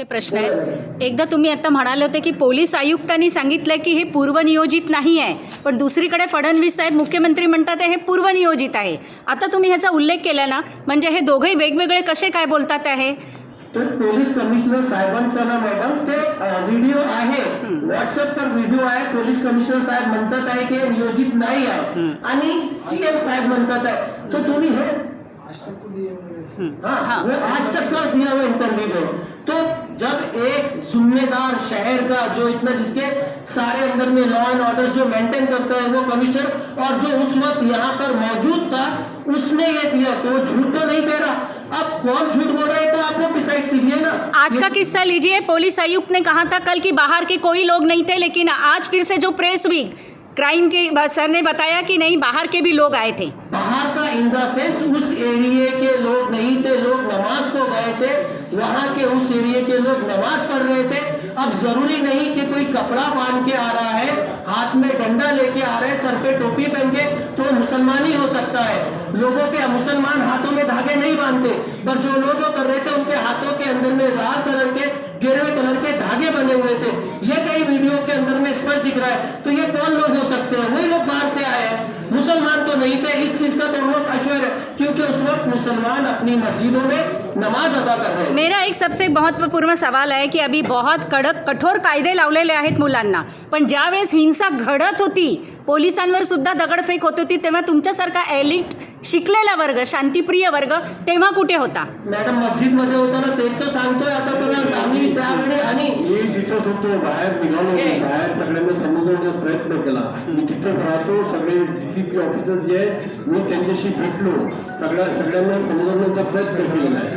चे प्रश्न आहेत. एकदा तुम्ही आता म्हणाले होते की पोलीस आयुक्तांनी सांगितलं की हे पूर्वनियोजित नाही आहे पण दुसरीकडे फडणवीस साहेब मुख्यमंत्री म्हणतात हे पूर्वनियोजित आहे. आता तुम्ही ह्याचा उल्लेख केला ना म्हणजे हे दोघंही वेगवेगळे कसे काय बोलतात आहे? तर पोलीस कमिशनर साहेबांचा ना मॅडम ते व्हिडिओ आहे. व्हॉट्सअपवर व्हिडिओ आहे. पोलीस कमिशनर साहेब म्हणतात आहे की नियोजित नाही आहे. आणि सीएम साहेब म्हणतात आहे. सो तुम्ही हे आज तक दिया हुआ इंटरव्यू तो जिम्मेदार शहर का जो इतना जिसके सारे अंदर में लॉ एंड ऑर्डर जो मेंटेन करता है वो कमिश्नर और जो उस वक्त यहाँ पर मौजूद था उसने ये दिया तो झूठ तो नहीं कह रहा। अब कौन झूठ बोल रहा है तो आप लोग डिसाइड कीजिए ना। आज का किस्सा लीजिए पुलिस आयुक्त ने कहा था कल की बाहर के कोई लोग नहीं थे लेकिन आज फिर से जो प्रेस वीक क्राइम के सर ने बताया कि नहीं बाहर के भी लोग आए थे। बाहर का इन द सेंस उस एरिए के लोग नहीं थे लोग नमाज़ को गए थे वहाँ के उस एरिए के लोग नमाज़ पढ़ रहे थे। अब ज़रूरी नहीं कि कोई कपड़ा बाँध के आ रहा है, हाथ में डंडा लेके आ रहा है, सर पे टोपी पहन के तो मुसलमान ही हो सकता है। लोगों के मुसलमान हाथों में धागे नहीं बांधते, पर जो लोग कर रहे थे, उनके हाथों के अंदर में लाल कलर के, गेरुए कलर के धागे बने हुए थे। ये कई वीडियो के अंदर में स्पष्ट दिख रहा है। तो ये कौन लोग हो सकते हैं? वही लोग बाहर मुसलमान तो नहीं थे इस चीज का तो हम लोग अश्वर है क्योंकि उस वक्त मुसलमान अपनी मस्जिदों में नमाज अदा कर रहे हैं मेरा एक सबसे महत्त्वपूर्ण सवाल आहे की अभी बहुत कडक कठोर कायदे लावलेले आहेत मुलांना पण ज्यावेळेस हिंसा घडत होती पोलिसांवर सुद्धा दगडफेक होत होती तेव्हा तुमच्यासारखा एलिट शिकलेला वर्ग शांतिप्रिय वर्ग तेव्हा कुठे होता मॅडम मस्जिदमध्ये होताना ते तो सांगतोय आतापर्यंत आम्ही त्यावेळी आणि मी जिथं होतो बाहेर निघालो हे. बाहेर सगळ्यांना समजवण्याचा प्रयत्न केला. मी तिथं राहतो सगळे डीसीपी ऑफिसर जे आहेत मी त्यांच्याशी भेटलो. सगळ्या सगळ्यांना समजवण्याचा प्रयत्न केलेला आहे.